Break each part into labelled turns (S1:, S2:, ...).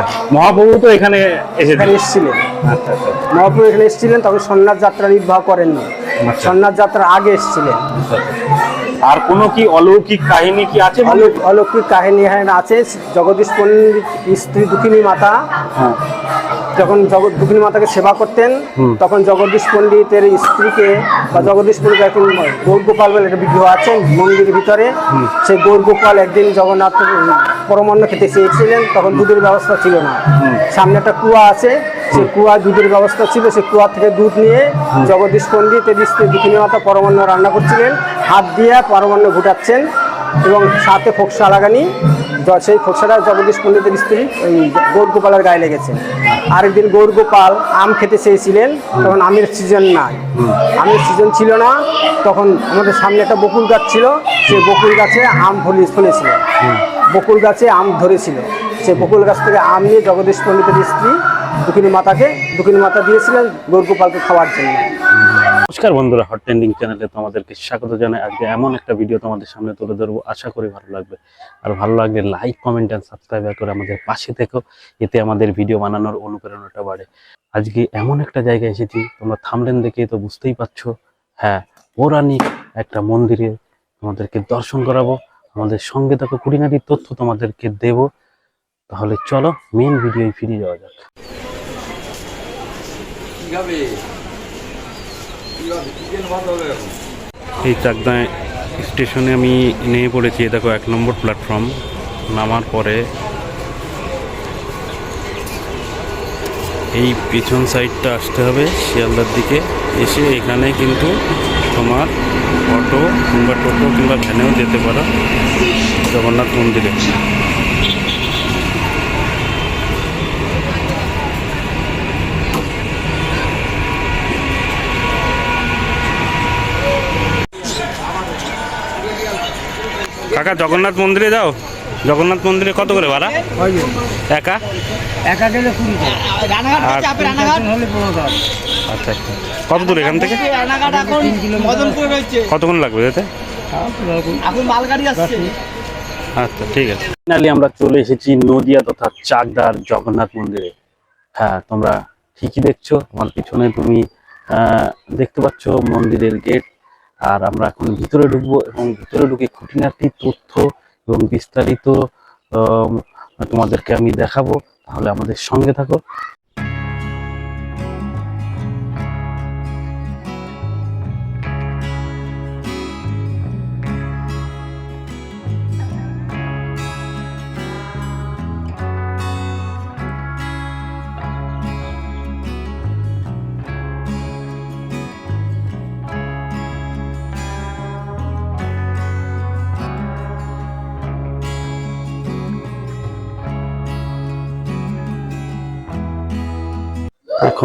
S1: আচ্ছা মহাপ্রভু তো এখানে
S2: এখানে এসেছিলেন।
S1: আচ্ছা আচ্ছা।
S2: মহাপ্রভু এখানে এসেছিলেন তখন সন্ন্যাস যাত্রা নির্বাহ করেননি
S1: আচ্ছা।
S2: সন্ন্যাস যাত্রার আগে এসেছিলেন।
S1: আর কোনো কি অলৌকিক কাহিনী কি আছে?
S2: অলৌকিক কাহিনী আছে। জগদীশ পণ্ডিত স্ত্রী দুঃখিনী মাতা।
S1: হ্যাঁ।
S2: যখন জগৎ দুঃখিনী মাতাকে সেবা করতেন তখন জগদীশ পণ্ডিতের স্ত্রীকে বা জগদীশ পণ্ডিত এখন গৌরগোপাল বলে একটা বিগ্রহ আছে মন্দিরের ভিতরে। সেই গৌরগোপাল একদিন জগন্নাথ পরমান্ন খেতে চেয়েছিলেন তখন দুধের ব্যবস্থা ছিল না। সামনে একটা কুয়া আছে সেই কুয়া দুধের ব্যবস্থা ছিল সেই কুয়া থেকে দুধ নিয়ে জগদীশ পণ্ডিতের স্ত্রী দুঃখিনী মাতা পরমান্ন রান্না করছিলেন। হাত দিয়ে পরমান্ন ঘুটাচ্ছেন। এবং সাথে ফোকসা লাগানি সেই ফোকসাটা জগদীশ পণ্ডিতের স্ত্রী, ওই গৌরগোপালের গায়ে লেগেছে। আরেকদিন গৌরগোপাল আম খেতে চেয়েছিলেন, তখন আমের সিজন নাই। আমের সিজন ছিল না, তখন আমাদের সামনে একটা বকুল গাছ ছিল সেই বকুল গাছে আম ফলি, ফলেছিল। বকুল গাছে আম ধরেছিল। সেই বকুল গাছ থেকে আম নিয়ে জগদীশ পণ্ডিতের স্ত্রী দুখিনী মাতাকে দুখিনী মাতা দিয়েছিলেন গৌরগোপালকে খাওয়ার জন্য।
S1: নমস্কার বন্ধুরা হট ট্রেন্ডিং চ্যানেলে তোমাদেরকে স্বাগত জানাই। আজকে এমন একটা ভিডিও তোমাদের সামনে তুলে ধরবো, আশা করি ভালো লাগবে। আর ভালো লাগলে লাইক কমেন্ট অ্যান্ড সাবস্ক্রাইব করে আমাদের পাশে থেকো, এতে আমাদের ভিডিও বানানোর অনুপ্রেরণাটা বাড়ে। আজকে এমন একটা জায়গায় এসেছি, তোমরা থামলেন দেখে তো বুঝতেই পারছ। হ্যাঁ পৌরাণিক একটা মন্দিরে তোমাদেরকে দর্শন করাবো। আমাদের সঙ্গে থাকো খুঁটিনাটি তথ্য তোমাদেরকে দেব। তাহলে চলো মেন ভিডিও ফিরে যাওয়া যাক। এই চাকদায় স্টেশনে আমি নেমে পড়েছি দেখো এক নম্বর প্ল্যাটফর্ম নামার পরে। এই পিছন সাইডটা আসতে হবে শিয়ালদার দিকে। এসে এখানে কিন্তু তোমার অটো কিংবা টোটো কিংবা ভ্যানেও যেতে পারো। জগন্নাথ মন্দিরে। কাকা জগন্নাথ মন্দিরে যাও। জগন্নাথ মন্দিরে কত করে ভাড়া? একা?
S2: একা গেলে কুড়ি
S1: আচ্ছা আচ্ছা। কত দূর এখান থেকে? কতক্ষণ লাগবে যেতে? আচ্ছা ঠিক আছে। ফাইনালি আমরা চলে এসেছি নদিয়া তথা চাকদার জগন্নাথ মন্দিরে। হ্যাঁ তোমরা ঠিকই দেখছ আমার পিছনে তুমি দেখতে পাচ্ছ মন্দিরের গেট আর আমরা এখন ভিতরে ঢুকবো এবং ভিতরে ঢুকে খুঁটিনাটি তথ্য এবং বিস্তারিত তোমাদেরকে আমি দেখাবো। তাহলে আমাদের সঙ্গে থাকো।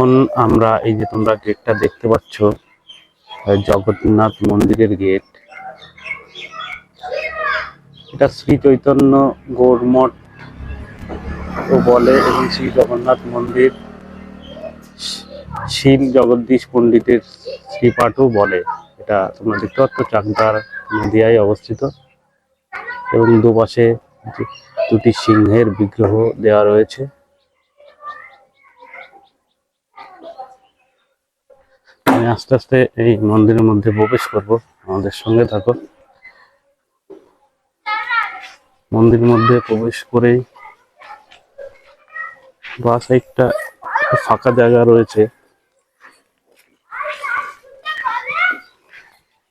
S1: এখন আমরা এই যে তোমরা গেটটা দেখতে পাচ্ছ জগন্নাথ মন্দিরের গেট এটা শ্রী চৈতন্য গৌরমঠ ও বলে এবং শ্রী জগন্নাথ মন্দির শীল জগদীশ পণ্ডিতের শ্রীপাঠও বলে। এটা তোমরা দেখতে পাচ্ছ, চাকদার নদিয়ায় অবস্থিত এবং দুপাশে দুটি সিংহের বিগ্রহ দেওয়া রয়েছে। আমি আস্তে আস্তে এই মন্দিরের মধ্যে প্রবেশ করব। আমাদের সঙ্গে থাকো। মন্দিরের মধ্যে প্রবেশ করেই বা সাইডটা ফাঁকা জায়গা রয়েছে।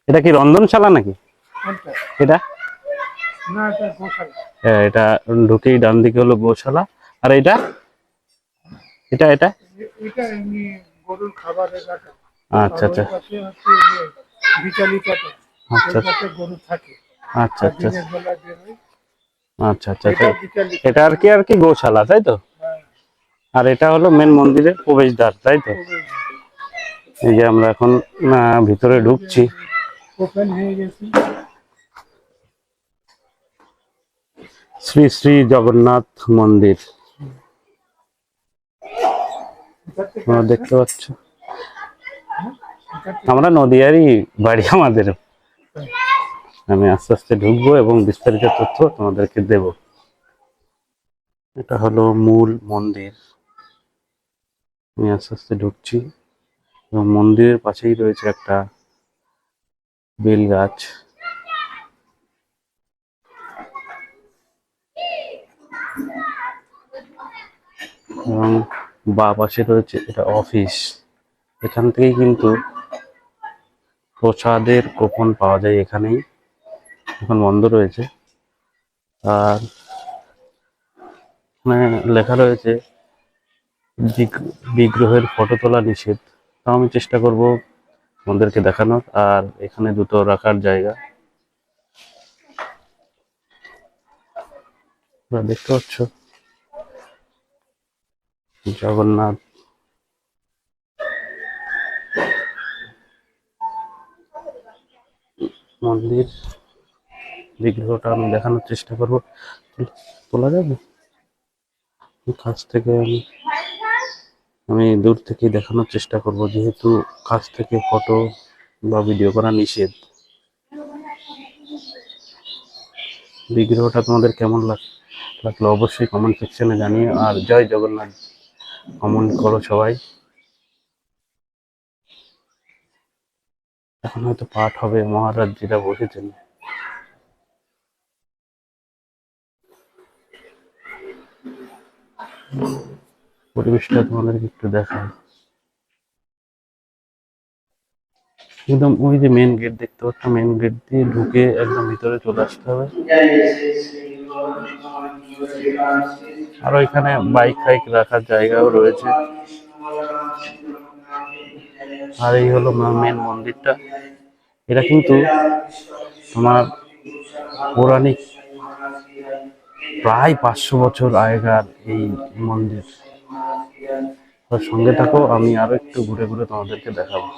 S1: এটা কি রন্ধনশালা নাকি? এটা? হ্যাঁ এটা ঢুকেই ডান দিকে হলো গোশালা। আর এটা? এটা এটা?
S3: এটা এমনি গরুর
S1: আচ্ছা আচ্ছা।
S3: বিচালি কাটা
S1: আচ্ছা
S3: গরু থাকে।
S1: আচ্ছা আচ্ছা।
S3: হয়।
S1: আচ্ছা আচ্ছা
S3: এটা
S1: আচ্ছা এটা আর কি আর কি গোশালা তাই তো? আর এটা হলো মেন মন্দিরের প্রবেশদ্বার তাই তো? এই যে আমরা এখন ভিতরে ঢুকছি।
S3: হয়ে
S1: শ্রী শ্রী জগন্নাথ মন্দির। দেখতে পাচ্ছ। আমরা নদিয়ারই বাড়ি আমাদের। আমি আস্তে আস্তে ঢুকবো এবং বিস্তারিত তথ্য তোমাদেরকে দেব। এটা হলো মূল মন্দির। আমি আস্তে আস্তে ঢুকছি। এবং মন্দিরের পাশেই রয়েছে একটা বেল গাছ। এবং বা পাশে রয়েছে এটা অফিস। এখান থেকেই কিন্তু প্রসাদের কুপন পাওয়া যায় এখানেই। এখন বন্ধ রয়েছে। আর লেখা রয়েছে বিগ্রহের ফটো তোলা নিষেধ। তাও আমি চেষ্টা করব আমাদেরকে দেখানোর। আর এখানে দুটো রাখার জায়গা। দেখতে পাচ্ছ? জগন্নাথ মন্দির। বিগ্রহটা আমি দেখানোর চেষ্টা করব। তোলা যাবে? কাছ থেকে আমি আমি দূর থেকে দেখানোর চেষ্টা করব, যেহেতু কাছ থেকে ফটো বা ভিডিও করা নিষেধ। বিগ্রহটা তোমাদের কেমন লাগ- লাগল অবশ্যই কমেন্ট সেকশনে জানিয়ে আর জয় জগন্নাথ। কমেন্ট করো সবাই। এখন হয়তো পাঠ হবে মহারাজ যেটা বসেছেন পরিবেশটা তোমাদেরকে একটু দেখায় একদম ওই যে মেন গেট দেখতে পাচ্ছ মেন গেট দিয়ে ঢুকে একদম ভিতরে চলে আসতে হবে। আর ওইখানে বাইক ফাইক রাখার জায়গাও রয়েছে। আর এই হলো মেন মন্দিরটা। এটা কিন্তু তোমার পৌরাণিক প্রায় পাঁচশো বছর আগেকার এই মন্দির। সঙ্গে থাকো, আমি আরও একটু ঘুরে ঘুরে তোমাদেরকে দেখাবো।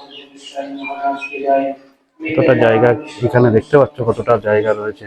S1: কতটা জায়গা এখানে দেখতে পাচ্ছ, কতটা জায়গা রয়েছে।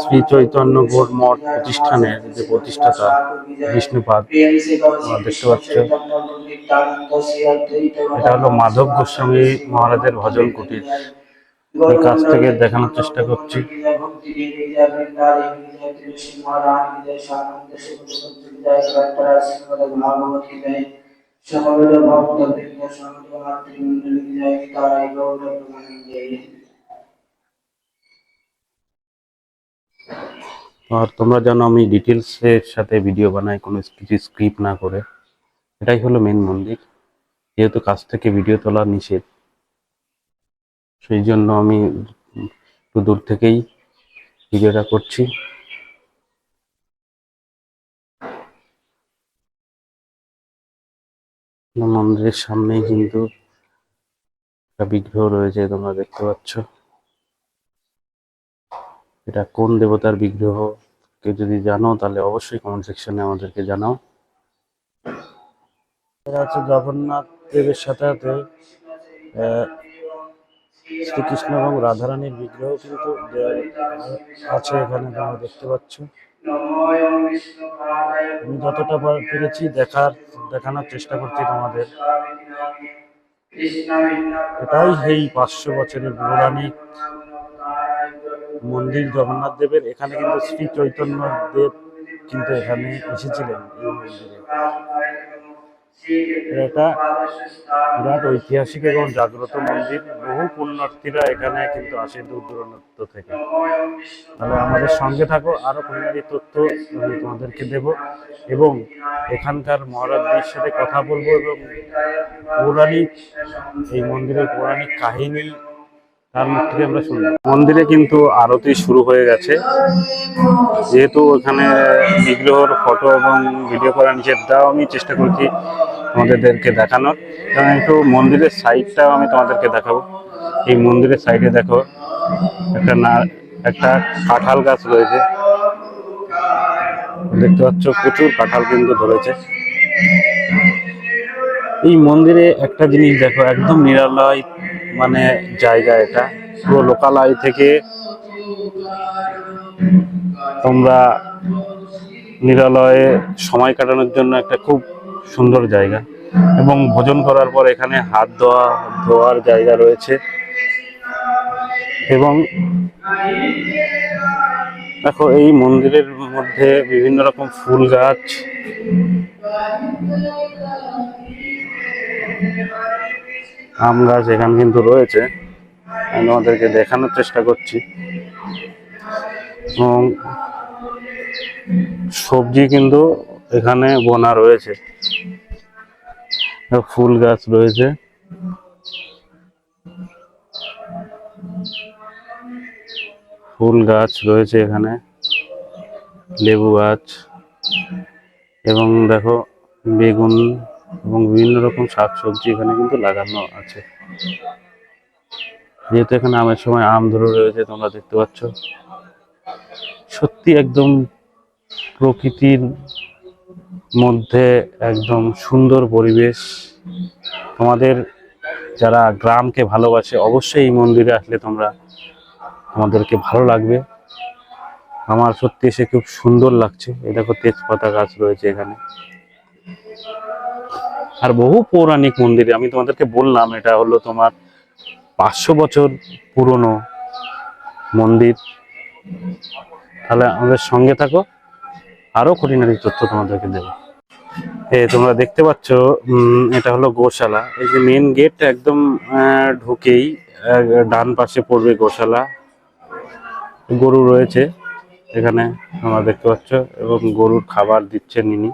S1: শ্রী চৈতন্য গৌর মঠ প্রতিষ্ঠানের যে প্রতিষ্ঠাতা বিষ্ণুপাদ দেখতে পাচ্ছ এটা হলো মাধব গোস্বামী মহারাজের ভজন কুটির। কাছ থেকে দেখানোর চেষ্টা করছি।
S4: সমবেত ভক্ত বৃন্দ সমবেত মাতৃমণ্ডলী জয় তারাই গৌর জয়।
S1: আর তোমরা জানো আমি ডিটেলস এর সাথে ভিডিও বানাই, কোনো কিছু স্ক্রিপ্ট না করে। এটাই হলো মেন মন্দির, যেহেতু কাছ থেকে ভিডিও তোলা নিষেধ। সেই জন্য আমি একটু দূর থেকেই ভিডিওটা করছি। মন্দিরের সামনেই কিন্তু একটা বিগ্রহ রয়েছে, তোমরা দেখতে পাচ্ছ। এটা কোন দেবতার বিগ্রহ কে যদি জানো, তাহলে অবশ্যই কমেন্ট সেকশনে আমাদেরকে জানাও। এটা হচ্ছে জগন্নাথ দেবের সাথে সাথে শ্রীকৃষ্ণ এবং রাধারানীর বিগ্রহ কিন্তু আছে এখানে, তোমরা দেখতে পাচ্ছ। আমি যতটা পেরেছি দেখার, দেখানোর চেষ্টা করছি তোমাদের। এটাই এই পাঁচশো বছরের পৌরাণিক মন্দির জগন্নাথ দেবের, এখানে কিন্তু শ্রী চৈতন্য দেব কিন্তু এখানে এসেছিলেন এই মন্দিরে। এটা বিরাট ঐতিহাসিক এবং জাগ্রত মন্দির। বহু পুণ্যার্থীরা এখানে কিন্তু আসে দূর দূরান্ত থেকে। তাহলে আমাদের সঙ্গে থাকো, আরও খুঁটিনাটি তথ্য আমি তোমাদেরকে দেব। এবং এখানকার মহারাজদের সাথে কথা বলব এবং পৌরাণিক, এই মন্দিরের পৌরাণিক কাহিনী তার মুখ থেকে আমরা শুনব মন্দিরে কিন্তু আরতি শুরু হয়ে গেছে। যেহেতু ওখানে বিগ্রহর ফটো এবং ভিডিও করা নিষেধ, তাও আমি চেষ্টা করছি তোমাদেরকে দেখানোর। কারণ একটু মন্দিরের সাইডটাও আমি তোমাদেরকে দেখাবো। এই মন্দিরের সাইডে দেখো, একটা না, একটা কাঁঠাল গাছ রয়েছে। দেখতে পাচ্ছ, প্রচুর কাঁঠাল কিন্তু ধরেছে। এই মন্দিরে একটা জিনিস দেখো, একদম নিরালয় মানে জায়গা এটা। পুরো লোকালয় থেকে তোমরা নিরালয়ে সময় কাটানোর জন্য একটা খুব সুন্দর জায়গা। এবং ভোজন করার পর এখানে হাত ধোয়া, ধোয়ার জায়গা রয়েছে। এবং দেখো, এই মন্দিরের মধ্যে বিভিন্ন রকম ফুল গাছ। আম গাছ এখানে কিন্তু রয়েছে। আমি তোমাদেরকে দেখানোর চেষ্টা করছি। এবং সবজি কিন্তু এখানে বোনা রয়েছে। ফুল গাছ রয়েছে। ফুল গাছ রয়েছে এখানে। লেবু গাছ। এবং দেখো বেগুন এবং বিভিন্ন রকম শাকসবজি এখানে কিন্তু লাগানো আছে। যেহেতু এখানে আমের সময় আম ধরে রয়েছে, তোমরা দেখতে পাচ্ছ। সত্যি একদম প্রকৃতির মধ্যে একদম সুন্দর পরিবেশ। তোমাদের যারা গ্রামকে ভালোবাসে, অবশ্যই এই মন্দিরে আসলে তোমরা তোমাদেরকে ভালো লাগবে। আমার সত্যি এসে খুব সুন্দর লাগছে। এই দেখো তেজপাতা গাছ রয়েছে এখানে। আর বহু পৌরাণিক মন্দিরে, আমি তোমাদেরকে বললাম, এটা হলো তোমার পাঁচশো বছর পুরনো মন্দির। তাহলে আমাদের সঙ্গে থাকো, আরও খুঁটিনাটি তথ্য তোমাদেরকে দেবো। এ, তোমরা দেখতে পাচ্ছ এটা হলো গোশালা। এই যে মেন গেট একদম ঢুকেই ডান পাশে পড়বে গোশালা। গরু রয়েছে এখানে, তোমরা দেখতে পাচ্ছ, এবং গরুর খাবার দিচ্ছেন ইনি।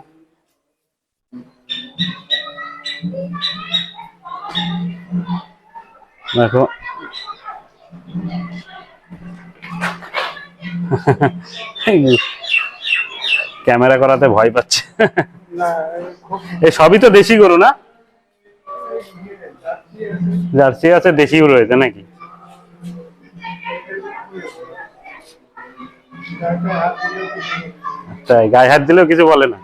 S1: দেখো। ক্যামেরা করাতে ভয় পাচ্ছে। এই সবই তো দেশি গরু না? জার্সি আছে দেশিও রয়েছে নাকি? তাই গায়ে হাত দিলেও কিছু বলে না।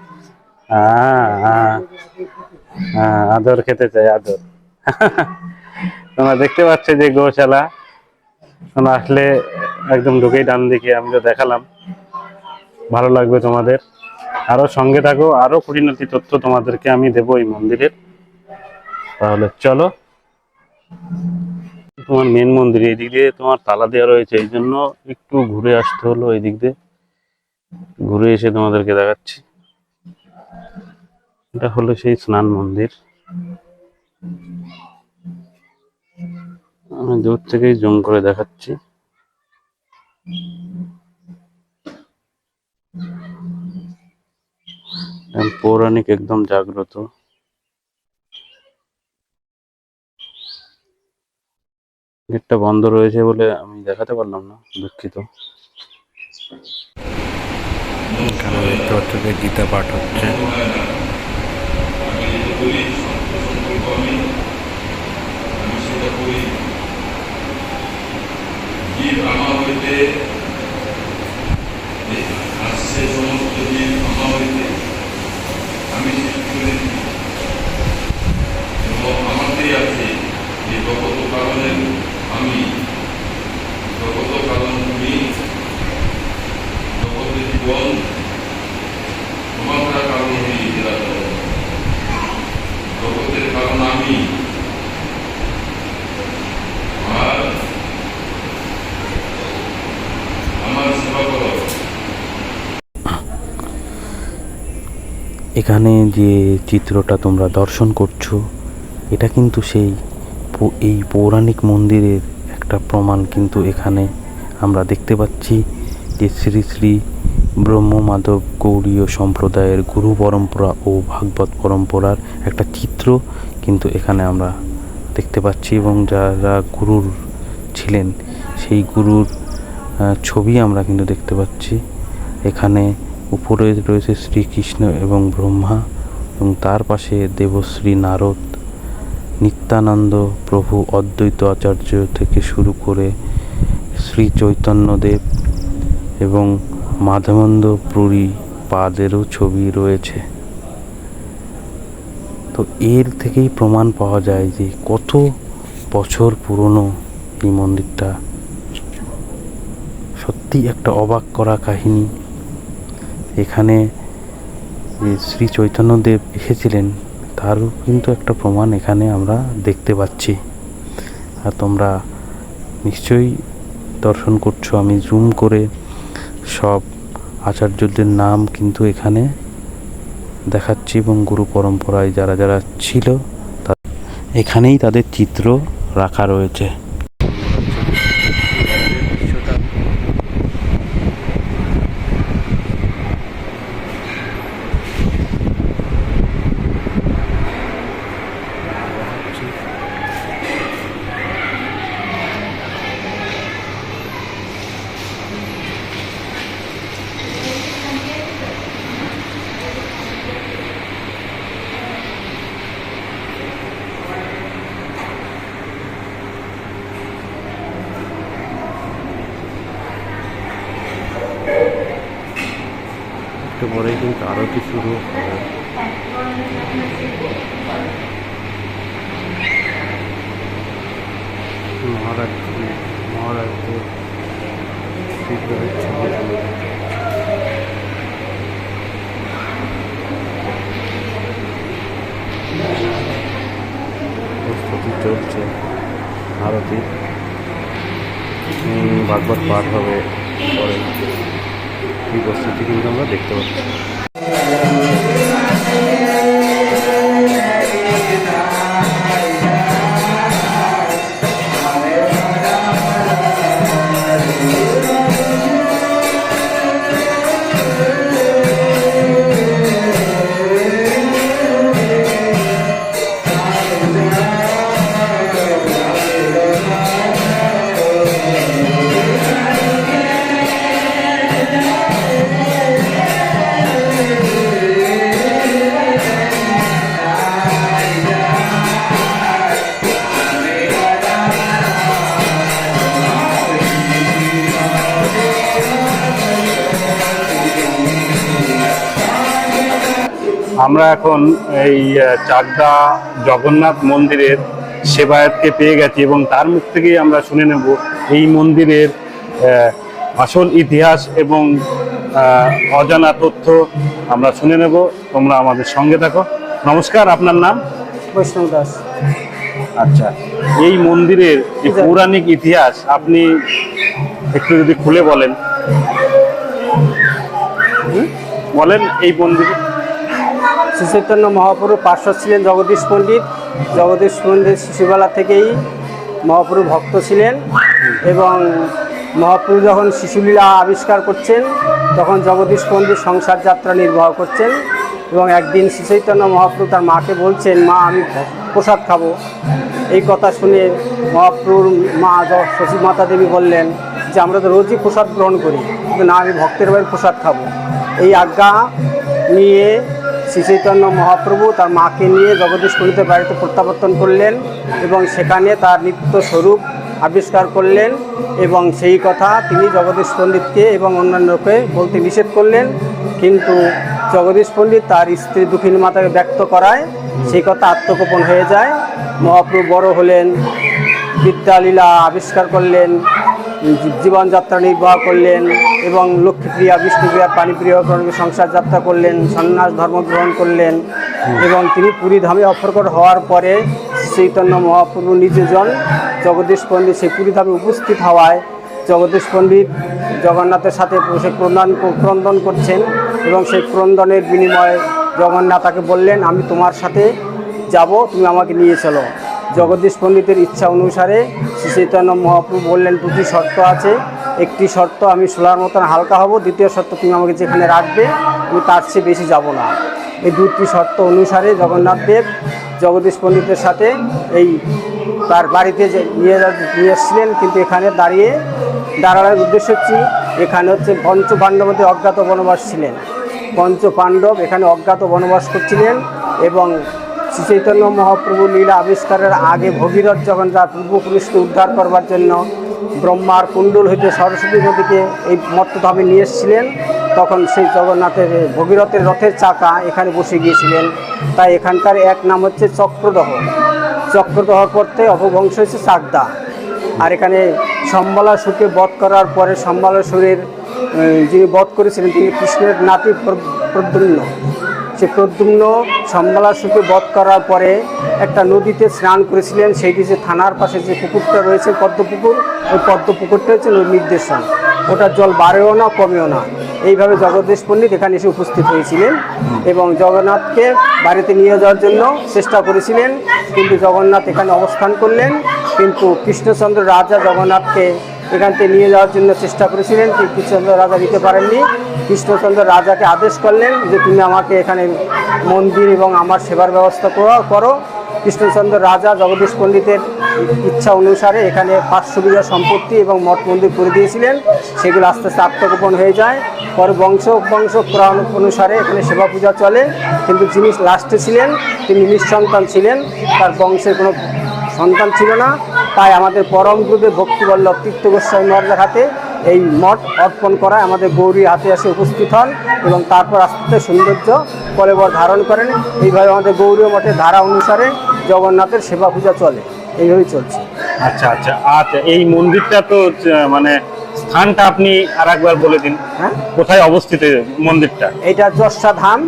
S1: হ্যাঁ হ্যাঁ হ্যাঁ আদর খেতে চাই, আদর। তোমরা দেখতে পাচ্ছ যে গোশালা তোমরা আসলে একদম ঢুকেই ডান দিকে আমি তো দেখালাম। ভালো লাগবে তোমাদের। আরও সঙ্গে থাকো, আরও খুঁটিনাটি তথ্য তোমাদেরকে আমি দেবো এই মন্দিরের। তাহলে চলো। তোমার মেন মন্দির এই দিক দিয়ে তোমার তালা দেওয়া রয়েছে, এই জন্য একটু ঘুরে আসতে হলো এই দিক দিয়ে। ঘুরে এসে তোমাদেরকে দেখাচ্ছি। এটা হলো সেই স্নান মন্দির। আমি দূর থেকেই জুম করে দেখাচ্ছি। পৌরাণিক, একদম জাগ্রত। গেটটা বন্ধ রয়েছে বলে আমি দেখাতে পারলাম না, দুঃখিত। এখানে দেখতে পাচ্ছ যে গীতা পাঠ হচ্ছে।
S5: জীব আমার হইতে আসছে, সমস্ত জীব আমার হইতে আমি আছে যে জগত কারণের আমি জগত কারণ তুমি জগতের জীবন তোমার কারণ হই জগতের কারণ আমি
S1: এখানে যে চিত্রটা তোমরা দর্শন করছ, এটা কিন্তু সেই এই পৌরাণিক মন্দিরের একটা প্রমাণ কিন্তু এখানে আমরা দেখতে পাচ্ছি যে শ্রী শ্রী ব্রহ্মমাধব গৌড়ীয় সম্প্রদায়ের গুরু পরম্পরা ও ভাগবত পরম্পরার একটা চিত্র কিন্তু এখানে আমরা দেখতে পাচ্ছি এবং যারা গুরুর ছিলেন, সেই গুরুর ছবি আমরা কিন্তু দেখতে পাচ্ছি। এখানে উপরে রয়েছে শ্রীকৃষ্ণ এবং ব্রহ্মা এবং তার পাশে দেবশ্রী নারদ। নিত্যানন্দ প্রভু অদ্বৈত আচার্য থেকে শুরু করে শ্রী চৈতন্যদেব এবং মাধবানন্দ পুরী পাদেরও ছবি রয়েছে। তো এর থেকেই প্রমাণ পাওয়া যায় যে কত বছর পুরনো এই মন্দিরটা। সত্যি একটা অবাক করা কাহিনী। এখানে যে শ্রী চৈতন্যদেব এসেছিলেন, তারও কিন্তু একটা প্রমাণ এখানে আমরা দেখতে পাচ্ছি। আর তোমরা নিশ্চয়ই দর্শন করছ। আমি জুম করে সব আচার্যদের নাম কিন্তু এখানে দেখাচ্ছি এবং গুরু পরম্পরায় যারা যারা ছিল এখানেই তাদের চিত্র রাখা রয়েছে একটু পরেই কিন্তু আরতি শুরু হবে। মহারাজ মহারাজদের বিগ্রহের চলছে আরতি ভাগবত পাঠ হবে। এই প্রস্তুতি কিন্তু আমরা দেখতে পাচ্ছি। আমরা এখন এই চাকদা জগন্নাথ মন্দিরের সেবায়তকে পেয়ে গেছি এবং তার মুখ থেকেই আমরা শুনে নেব এই মন্দিরের আসল ইতিহাস এবং অজানা তথ্য আমরা শুনে নেব। তোমরা আমাদের সঙ্গে থাকো। নমস্কার আপনার নাম?
S2: বৈষ্ণব দাস।
S1: আচ্ছা এই মন্দিরের যে। পৌরাণিক ইতিহাস আপনি একটু যদি খুলে বলেন। বলেন এই মন্দিরে।
S2: শ্রী চৈতন্য মহাপ্রভু পার্শ্বদ ছিলেন জগদীশ পণ্ডিত। জগদীশ পণ্ডিত শিশুবেলা থেকেই মহাপ্রভু ভক্ত ছিলেন এবং মহাপ্রভু যখন শিশুলীলা আবিষ্কার করছেন, তখন জগদীশ পণ্ডিত সংসার যাত্রা নির্বাহ করছেন এবং একদিন শ্রী চৈতন্য মহাপ্রভু তার মাকে বলছেন, মা, আমি প্রসাদ খাব। এই কথা শুনে মহাপ্রভুর মা শশী মাতা দেবী বললেন যে, আমরা তো রোজই প্রসাদ গ্রহণ করি, কিন্তু না, আমি ভক্তের বাড়ির প্রসাদ খাব। এই আজ্ঞা নিয়ে শ্রী চৈতন্য মহাপ্রভু তার মাকে নিয়ে জগদীশ পণ্ডিতের বাড়িতে প্রত্যাবর্তন করলেন এবং সেখানে তার নিত্য স্বরূপ আবিষ্কার করলেন এবং সেই কথা তিনি জগদীশ পণ্ডিতকে এবং অন্যান্যকে বলতে নিষেধ করলেন। কিন্তু জগদীশ পণ্ডিত তার স্ত্রী দুঃখিনী মাতাকে ব্যক্ত করায় সেই কথা আত্মগোপন হয়ে যায়। মহাপ্রভু বড় হলেন, বিদ্যালীলা আবিষ্কার করলেন জীবনযাত্রা নির্বাহ করলেন এবং লক্ষ্মীপ্রিয়া, বিষ্ণুপ্রিয়া কর্মে সংসার যাত্রা করলেন, সন্ন্যাস ধর্ম গ্রহণ করলেন এবং তিনি পুরী ধামে অপরকট হওয়ার পরে চৈতন্য মহাপ্রভু নিজেজন জগদীশ পণ্ডিত, সেই পুরী ধামে উপস্থিত হওয়ায় জগদীশ পণ্ডিত জগন্নাথের সাথে বসে ক্রন্দন ক্রন্দন করছেন এবং সেই ক্রন্দনের বিনিময়ে জগন্নাথ তাকে বললেন, আমি তোমার সাথে যাব, তুমি আমাকে নিয়ে চলো। জগদীশ পণ্ডিতের ইচ্ছা অনুসারে শ্রী চৈতন্য মহাপ্রভু বললেন, দুটি শর্ত আছে। একটি শর্ত, আমি সোলার মতন হালকা হব। দ্বিতীয় শর্ত, তুমি আমাকে যেখানে রাখবে, আমি তার চেয়ে বেশি যাব না। এই দুটি শর্ত অনুসারে জগন্নাথ দেব জগদীশ পণ্ডিতের সাথে এই তার বাড়িতে যে নিয়ে নিয়ে এসেছিলেন, কিন্তু এখানে দাঁড়িয়ে দাঁড়ানোর উদ্দেশ্য হচ্ছে, এখানে হচ্ছে পঞ্চ পাণ্ডবতে অজ্ঞাত বনবাস ছিলেন। পঞ্চ পাণ্ডব এখানে অজ্ঞাত বনবাস করছিলেন এবং চৈতন্য মহাপ্রভু লীলা আবিষ্কারের আগে ভগীরথ যখন তার পূর্বপুরুষকে উদ্ধার করবার জন্য ব্রহ্মার কুণ্ডল হইতে সরস্বতী নদীকে এই মত্তধামে নিয়ে এসেছিলেন। তখন সেই জগন্নাথের ভগীরথের রথের চাকা এখানে বসে গিয়েছিলেন। তাই এখানকার এক নাম হচ্ছে চক্রদহ। চক্রদহ করতে অপভংশ হয়েছে চাকদা। আর এখানে সম্বলাসুরকে বধ করার পরে সম্বলাসুরের আহ, যিনি বধ করেছিলেন তিনি কৃষ্ণের নাতি প্র- প্রদ্যুম্ন। সে প্রদ্যুম্ন সম্বলাসুরকে বধ করার পরে একটা নদীতে স্নান করেছিলেন, সেইটি যে থানার পাশে যে পুকুরটা রয়েছে পদ্মপুকুর ওই পদ্মপুকুরটা হচ্ছে নির্দেশন। ওটার জল বাড়েও না, কমেও না। এইভাবে জগদীশ পণ্ডিত এখানে এসে উপস্থিত হয়েছিলেন এবং জগন্নাথকে বাড়িতে নিয়ে যাওয়ার জন্য চেষ্টা করেছিলেন, কিন্তু জগন্নাথ এখানে অবস্থান করলেন, কিন্তু কৃষ্ণচন্দ্র রাজা জগন্নাথকে এখান থেকে নিয়ে যাওয়ার জন্য চেষ্টা করেছিলেন কৃষ্ণচন্দ্র রাজা দিতে পারেননি। কৃষ্ণচন্দ্র রাজাকে আদেশ করলেন যে তুমি আমাকে এখানে মন্দির এবং আমার সেবার ব্যবস্থা করো কৃষ্ণচন্দ্র রাজা জগদীশ পণ্ডিতের ইচ্ছা অনুসারে এখানে পাঁচশো বিঘা সম্পত্তি এবং মঠ মন্দির করে দিয়েছিলেন। সেগুলো আস্তে আস্তে আত্মগোপন হয়ে যায়। পরে বংশ বংশ ক্রম অনুসারে এখানে সেবা পূজা চলে। কিন্তু যিনি লাস্টে ছিলেন, তিনি নিঃসন্তান ছিলেন। তার বংশের কোনো সন্তান ছিল না। তাই আমাদের পরম গ্রুপে ভক্তিবল্লভ তীর্থ গোস্বামী মহারাজের হাতে এই মঠ অর্পণ করায় আমাদের গৌরী হাতে এসে উপস্থিত হন এবং তারপর আস্তে আস্তে সৌন্দর্য কলেবর ধারণ করেন। এইভাবে আমাদের গৌরীয় মঠের ধারা অনুসারে জগন্নাথের সেবা পূজা চলে। এইভাবেই চলছে।
S1: আচ্ছা আচ্ছা। আচ্ছা এই মন্দিরটা তো মানে স্থানটা আপনি আর একবার বলে দিন।
S2: হ্যাঁ?
S1: কোথায় অবস্থিত মন্দিরটা?
S2: এটা যশা ধাম।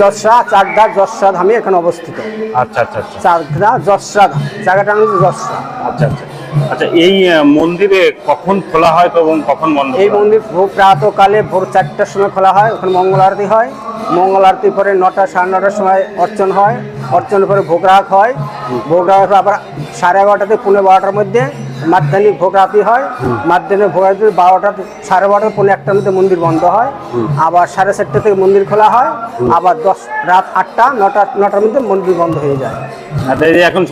S2: যশা চাকদা যশা ধামে এখানে অবস্থিত।
S1: আচ্ছা আচ্ছা আচ্ছা।
S2: চাকদা যশা ধাম। জায়গাটার নাম হচ্ছে যশা
S1: আচ্ছা আচ্ছা। আচ্ছা এই মন্দিরে কখন খোলা হয় এবং কখন বন্ধ
S2: এই? মন্দির ভোর প্রাতকালে ভোর চারটার সময় খোলা হয় ওখানে মঙ্গল আরতি হয়। মঙ্গল আরতি পরে নটা সাড়ে নটার সময় অর্চন হয়। অর্চনের পরে ভোগ রাগ হয় ভোগ রাগ আবার সাড়ে এগারোটাতে পনেরো বারোটার মধ্যে মাধ্যমিক ভোগ রাতি হয় মাধ্যমিক ভোগ রাতি বারোটা সাড়ে বারোটা পনেরো একটার মধ্যে মন্দির বন্ধ হয়। আবার সাড়ে চারটে থেকে মন্দির খোলা হয়। আবার দশ রাত আটটা নটা নটার মধ্যে মন্দির বন্ধ হয়ে যায়।
S1: আচ্ছা এখন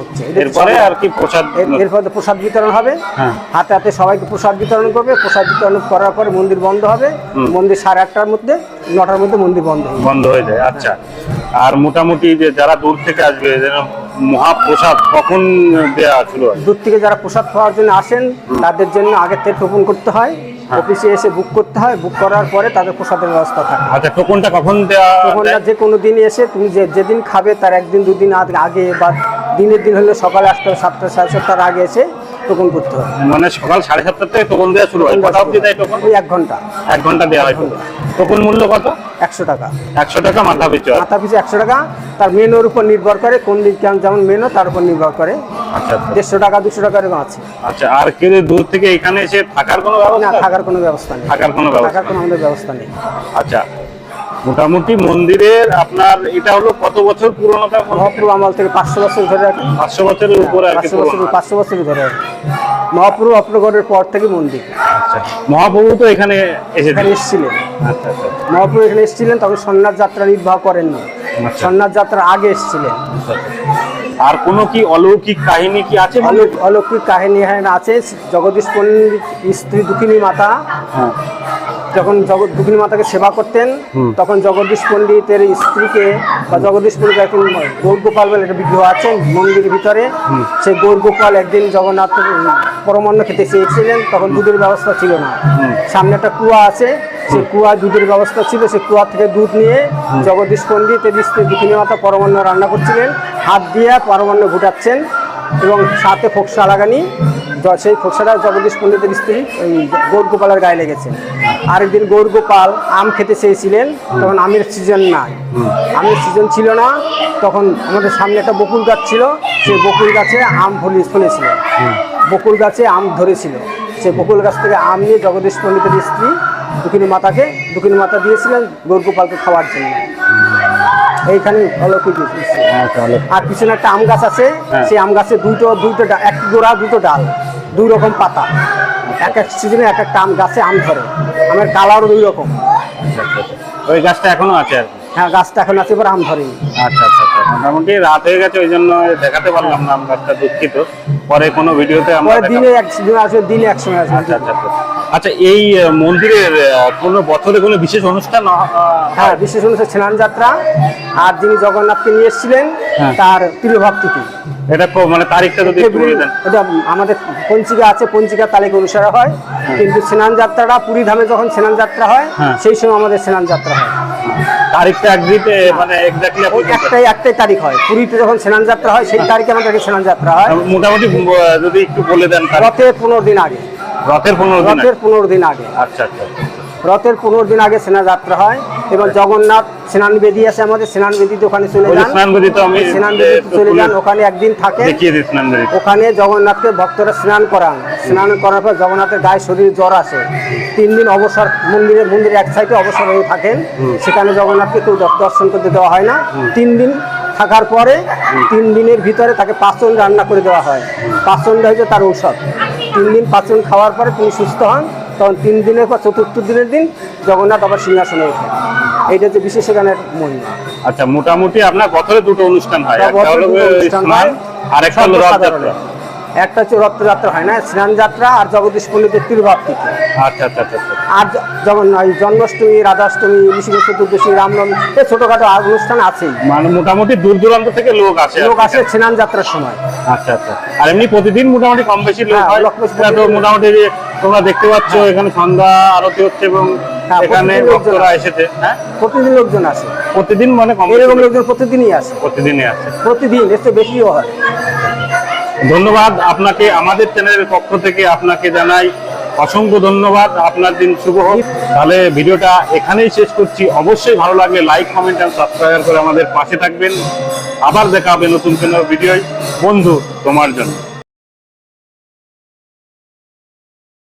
S1: হচ্ছে এরপরে আর কি প্রসাদ
S2: এরপরে প্রসাদ বিতরণ হবে।
S1: হ্যাঁ।
S2: হাতে হাতে সবাইকে প্রসাদ বিতরণ করবে। প্রসাদ বিতরণ করার পরে মন্দির বন্ধ হবে। মন্দির সাড়ে আটটার মধ্যে নটার মধ্যে মন্দির বন্ধ
S1: বন্ধ হয়ে যায় আচ্ছা। আর মোটামুটি যে যারা দূর থেকে আসবে যেন মহাপ্রসাদ কখন দেওয়া হয়
S2: দূর থেকে যারা প্রসাদ পাওয়ার জন্য আসেন তাদের জন্য আগের থেকে টোপন করতে হয়
S1: হ্যাঁ।
S2: অফিসে এসে বুক করতে হয় বুক করার পরে তাদের প্রসাদের ব্যবস্থা থাকে
S1: আচ্ছা টোকনটা কখন দেওয়া দেয়?
S2: যে কোনো দিন এসে তুমি যে যেদিন খাবে তার একদিন দুদিন আগ- আগে বা দিনের দিন হলে সকালে আসতে হবে সাতটা সাড়ে সাতটার আগে এসে টোকন করতে হবে।
S1: মানে সকাল সাড়ে সাতটা থেকে টোকন দেওয়া শুরু হয়। কটা অবধি দেয় টোকন?
S2: ওই এক ঘণ্টা।
S1: এক ঘণ্টা দেওয়া হয়। টোকন মূল্য কত?
S2: একশো টাকা।
S1: একশো টাকা মাথা পিছু
S2: মাথা পিছু একশো টাকা। তার মেনুর উপর নির্ভর করে কোন কেমন যেমন মেনু তার উপর নির্ভর করে
S1: আচ্ছা আচ্ছা।
S2: দেড়শো টাকা দুশো টাকা এরকম আছে।
S1: আচ্ছা আর কেউ দূর থেকে এখানে এসে থাকার কোনো
S2: না
S1: ব্যবস্থা?
S2: থাকার কোনো ব্যবস্থা নেই।
S1: থাকার কোনো ব্যবস্থা
S2: থাকার কোনো আমাদের ব্যবস্থা নেই।
S1: আচ্ছা মোটামুটি মন্দিরের আপনার এটা হলো কত বছর পুরোনোটা
S2: মহাপ্রভু আমল থেকে পাঁচশো বছর ধরে
S1: পাঁচশো বছরের উপরে
S2: পাঁচশো বছর পাঁচশো বছর ধরে মহাপ্রভু অপ্রগড়ের পর থেকে মন্দির।
S1: আচ্ছা মহাপ্রভু তো এখানে
S2: এখানে এসেছিলেন।
S1: আচ্ছা আচ্ছা।
S2: মহাপ্রভু এখানে এসেছিলেন তখন সন্ন্যাস যাত্রা নির্বাহ করেননি। সন্ন্যাস যাত্রার আগে এসেছিলেন।
S1: আর কোনো কি অলৌকিক কাহিনী কি আছে?
S2: অলৌক- অলৌকিক কাহিনী এখানে আছে। জগদীশ পণ্ডিত স্ত্রী দুঃখিনী মাতা।
S1: হ্যাঁ।
S2: যখন জগৎ দুঃখিনী মাতাকে সেবা করতেন তখন জগদীশ পণ্ডিতের স্ত্রীকে বা জগদীশ পণ্ডিত একদিন গৌরগোপাল বলে একটা বিগ্রহ আছে মন্দিরের ভিতরে। সেই গৌরগোপাল একদিন জগন্নাথ পরমান্ন খেতে চেয়েছিলেন তখন দুধের ব্যবস্থা ছিল না। সামনে একটা কুয়া আছে সেই কুয়া দুধের ব্যবস্থা ছিল সেই কুয়া থেকে দুধ নিয়ে জগদীশ পণ্ডিতের স্ত্রী দুঃখিনী মাতা পরমান্ন রান্না করছিলেন হাত দিয়ে পরমান্ন ঘুটাচ্ছেন। এবং সাথে ফোকসা লাগানি সেই ফোকসাটা জগদীশ পণ্ডিতের স্ত্রী, ওই গৌর গোপালের গায়ে লেগেছে। আরেকদিন গৌর গোপাল আম খেতে চেয়েছিলেন, তখন আমের সিজন নাই। আমের সিজন ছিল না, তখন আমাদের সামনে একটা বকুল গাছ ছিল সেই বকুল গাছে আম ফলি ফলেছিল। বকুল গাছে আম ধরেছিল। সেই বকুল গাছ থেকে আম নিয়ে জগদীশ পণ্ডিতের স্ত্রী দুকিনী মাতাকে দুকিনী মাতা দিয়েছিলেন গৌর গোপালকে খাওয়ার জন্য। এইখানে অলৌকিক দৃশ্য। আর পিছনে একটা আম গাছ আছে
S1: হ্যাঁ।
S2: সেই আম গাছে দুটো দুটো এক গোড়া দুটো ডাল দুই রকম পাতা। এক এক সিজনে এক একটা আম গাছে আম ধরে। আমের কালারও দুই রকম।
S1: আচ্ছা, আচ্ছা, আচ্ছা। ওই গাছটা এখনও আছে আর
S2: হ্যাঁ গাছটা এখন আছে এবার আম ধরেনি।
S1: আচ্ছা আচ্ছা আচ্ছা। মোটামুটি রাত হয়ে গেছে ওই জন্য দেখাতে পারলাম না আম গাছটা দুঃখিত। পরে কোনো ভিডিওতে আমরা
S2: দিনে এক আসবে দিনে এক সময় আসবে।
S1: আচ্ছা আচ্ছা। আচ্ছা। এই মন্দিরের কোনো বছরে কোনো বিশেষ অনুষ্ঠান
S2: হ্যাঁ বিশেষ অনুষ্ঠান স্নান যাত্রা আর যিনি জগন্নাথকে নিয়ে এসেছিলেন
S1: হ্যাঁ।
S2: তার প্রিয় ভক্তিটি
S1: এটা মানে তারিখটা যদি
S2: ওটা আমাদের পঞ্চিকা আছে পঞ্চিকা তারিখ অনুসারে হয়। কিন্তু স্নান যাত্রাটা পুরী ধামে যখন স্নান যাত্রা হয়
S1: হ্যাঁ।
S2: সেই সময় আমাদের স্নান যাত্রা হয়।
S1: তারিখটা একদিকে মানে এক্স্যাক্টলি
S2: ওই একটাই একটাই তারিখ হয়। পুরীতে যখন স্নান যাত্রা হয় সেই তারিখে আমাদের স্নান যাত্রা হয়।
S1: মোটামুটি যদি একটু বলে দেন।
S2: রথের পনেরো দিন আগে।
S1: রথের পনেরো দিন আগে।
S2: রথের পনেরো দিন আগে।
S1: আচ্ছা আচ্ছা।
S2: রথের পনেরো দিন আগে স্নান যাত্রা হয় এবং জগন্নাথ স্নান বেদি আছে আমাদের স্নান বেদিতে ওখানে চলে যান।
S1: স্নান বেদি তো আমি
S2: স্নান বেদিতে চলে যান। ওখানে একদিন থাকে।
S1: দেখিয়ে দিই স্নান বেদি
S2: ওখানে জগন্নাথকে ভক্তরা স্নান করান। স্নান করার পর জগন্নাথের গায়ে শরীর জ্বর আসে। তিন দিন অবসর মন্দিরে মন্দিরে এক সাইডে অবসর হয়ে থাকেন। সেখানে জগন্নাথকে কেউ দর্শন করতে দেওয়া হয় না। তিন দিন থাকার পরে তিন দিনের ভিতরে তাকে পাচন রান্না করে দেওয়া হয়। পাচনটা হচ্ছে তার ঔষধ। তিন দিন পাচন খাওয়ার পরে তিনি সুস্থ হন তখন তিন দিনের পর চতুর্থ দিনের দিন জগন্নাথ আবার সিংহাসনে ওঠেন এইটা হচ্ছে বিশেষ এখানে মহিমা
S1: আচ্ছা মোটামুটি আপনার বছরে দুটো অনুষ্ঠান হয়
S2: হয়।
S1: আর একটা হলো রথযাত্রা।
S2: একটা হচ্ছে রথযাত্রা হয় না স্নান যাত্রা আর জগদীশ পণ্ডিতের তিরুভাব তিথি
S1: আচ্ছা আচ্ছা আচ্ছা আচ্ছা।
S2: আর যেমন জন্মাষ্টমী রাধাষ্টমী ঋষিকেশ চতুর্দশী রামনবমী এই ছোটখাটো আর অনুষ্ঠান আছেই।
S1: মানে মোটামুটি দূর দূরান্ত থেকে লোক আসে
S2: লোক আসে স্নান যাত্রার সময়।
S1: আচ্ছা আচ্ছা। আর এমনি প্রতিদিন মোটামুটি কম বেশি লোক
S2: হ্যাঁ,
S1: হয়। মোটামুটি তোমরা দেখতে পাচ্ছ এখানে সন্ধ্যা আরতি হচ্ছে এবং
S2: হ্যাঁ,
S1: এখানে
S2: প্রতিদিন লোকজন
S1: ভক্তরা
S2: আসে।
S1: এসেছে। হ্যাঁ?
S2: প্রতিদিন লোকজন আসে।
S1: প্রতিদিন মানে
S2: এরকম লোকজন প্রতিদিনই আসে।
S1: প্রতিদিনই আসে।
S2: প্রতিদিন চেয়ে বেশিও হয়।
S1: ধন্যবাদ আপনাকে, আমাদের চ্যানেলের পক্ষ থেকে আপনাকে জানাই অসংখ্য ধন্যবাদ। আপনার দিন শুভ হোক। তাহলে ভিডিওটা এখানেই শেষ করছি। অবশ্যই ভালো লাগলে লাইক, কমেন্ট এবং সাবস্ক্রাইব করে আমাদের পাশে থাকবেন। আবার দেখা হবে নতুন কোনো ভিডিও বন্ধু তোমার জন্য।